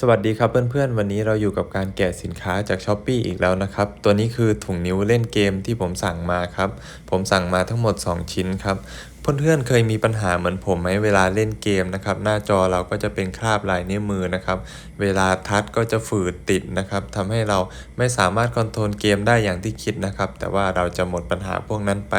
สวัสดีครับเพื่อนๆ วันนี้เราอยู่กับการแกะสินค้าจาก s h อ p e e อีกแล้วนะครับ ตัวนี้คือถุงนิ้วเล่นเกมที่ผมสั่งมาครับ ผมสั่งมาทั้งหมด 2 ชิ้นครับ เพื่อนๆเคยมีปัญหาเหมือนผมไหมเวลาเล่นเกมนะครับ หน้าจอเราก็จะเป็นคราบลายนิ้วมือนะครับ เวลาทัชก็จะฝืดติดนะครับทำให้เราไม่สามารถคอนโทรลเกมได้อย่างที่คิดนะครับ แต่ว่าเราจะหมดปัญหาพวกนั้นไป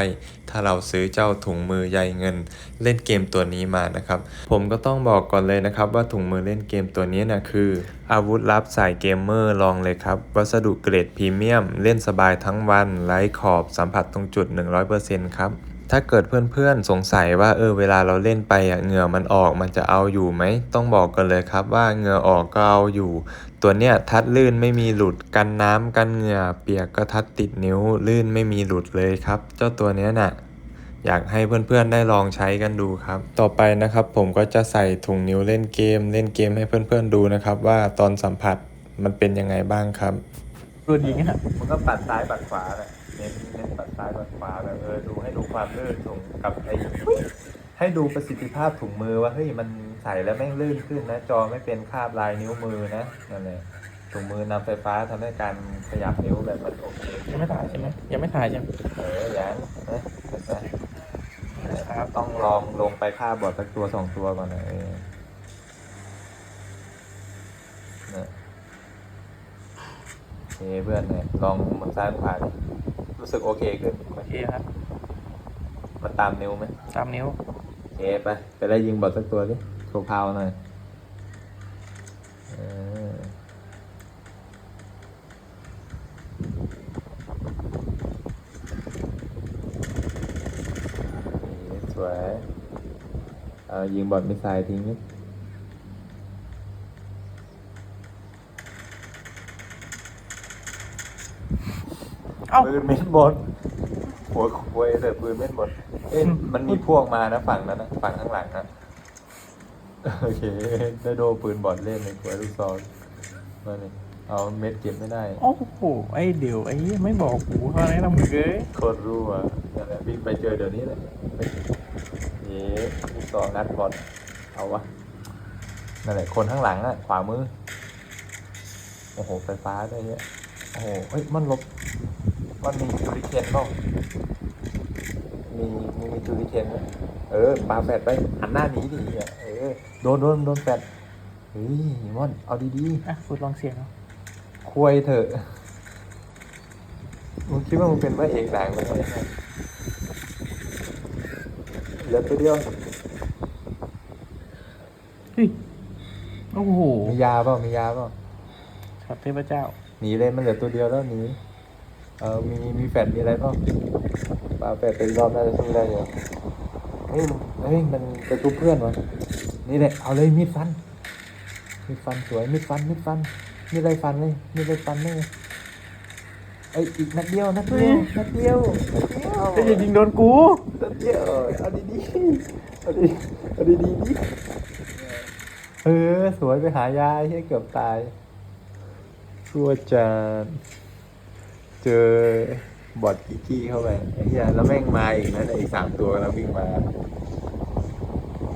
ถ้าเราซื้อเจ้าถุงมือใยเงิน เล่นเกมตัวนี้มานะครับ ผมก็ต้องบอกก่อนเลยนะครับ ว่าถุงมือเล่นเกมตัวนี้นะคือ อาวุธลับสายเกมเมอร์ลองเลยครับ วัสดุเกรดพรีเมียม เล่นสบายทั้งวันไร้ขอบสัมผัสตรงจุด 100%ครับ ถ้าเกิดเพื่อนๆสงสัยว่าเออเวลาเราเล่นไปอะเหงื่อมันออกมันจะเอาอยู่ไหม ต้องบอกกันเลยครับว่าเหงื่อออกก็เอาอยู่ ตัวเนี้ยทัดลื่นไม่มีหลุดกันน้ำกันเหงื่อ เปียกก็ทัดติดนิ้วลื่นไม่มีหลุดเลยครับ เจ้าตัวเนี้ยน่ะอยากให้เพื่อนๆได้ลองใช้กันดูครับ ต่อไปนะครับผมก็จะใส่ถุงนิ้วเล่นเกม เล่นเกมให้เพื่อนๆดูนะครับ ว่าตอนสัมผัสมันเป็นยังไงบ้างครับ โดนยิงอะมันก็ปัดซ้ายปัดขวาแหละเน้นเน้นปัดซ้ายปัดขวาแบบเออดูให้ดูความลื่นถุงกับไอ้ให้ดูประสิทธิภาพถุงมือว่าเฮ้ยมันใส่แล้วแม่งลื่นขึ้นนะจอไม่เป็นคราบลายนิ้วมือนะนั่นแหละถุงมือนำไฟฟ้าทำให้การขยับนิ้วแบบมันโอเคยังไม่ถ่ายใช่ไหมยังไม่ถ่ายใช่ไหมเอออย่างนะนะครับต้องลองลงไปค่าบอร์ดสักตัวสองตัวก่อนนะเออเนี่ย โอเคเพื่อนเนี่ยลองหมุนซ้ายหมุนขวาดิรู้สึกโอเคขึ้นโอเคครับ มันตามนิ้วไหมสามนิ้วโอเคไปไปได้ยิงบอร์ดสักตัวดิโชว์พาวหน่อยเออนี่สวย เอายิงบอร์ดมิสไซล์ทิ้งนิด อ้า ปืนเม็ดบดหัวคุยแต่ปืนเม็ดบดเอ๊ะมันมีพวกมานะฝั่งนั้นนะฝั่งข้างหลังนะโอเคได้โดปืนบอดเล่นในควยลูกซองมาเนี่ยเอาเม็ดเก็บไม่ได้ โอ้โห ไอเดี๋ยวไอ้เหี้ยไม่บอกกูเขาแนะนำมึงเลยโคตรรู้อะนั่นแหละวิ่งไปเจอเดี๋ยวนี้เลยเย้ลูกซองนัดบอลเอาวะนั่นแหละคนข้างหลังอะขวามือ โอ้โหไฟฟ้าด้วยเนี่ยโอ้โหเฮ้ยมันหลบ มันมีจูริเคนบ้างมีมีมีจูริเคนไหมเออปาแฟดไปหันหน้าหนีดิเนี่ยเออโดนโดนโดนแฟดเฮ้ยมอนเอาดีอะพูดลองเสียงเอาๆคุยเถอะมึงคิดว่ามึงเป็นพระเอกหนังเลยเหลือตัวเดียวเฮ้ยโอ้โหมียาเปล่ามียาเปล่าช็อตเทพเจ้า หนีเลยมันเหลือตัวเดียวแล้วหนี เออมีมีแฟดมีอะไรเปล่าปาแฟดเป็นรอบน่าจะสู้ได้อยู่เฮ้ยมันเฮ้ยมันจะทุบเพื่อนวะนี่แหละเอาเลยมีดฟันมีดฟันสวยมีดฟันมีดฟันมีดไรฟันเลยมีดไรฟันเลยเอ้ยอีกนัดเดียวนัดเดียวนัดเดียวนัดเดียวไอ้ยยิงโดนกูนัดเดียวเอาดีดีๆเอาดีเอาดีดีๆดิเออสวยไปหายาให้เกือบตายชั่วจาน เจอบอดกิกกี้เข้าไปไอ้เหี้ยแล้วแม่งมาอีกนะอีกสามตัวแล้ววิ่งมา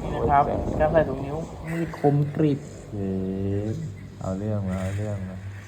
นี่นะครับการใส่ถุงนิ้วมีดคมกริบเย้เอาเรื่องมาเอาเรื่องมา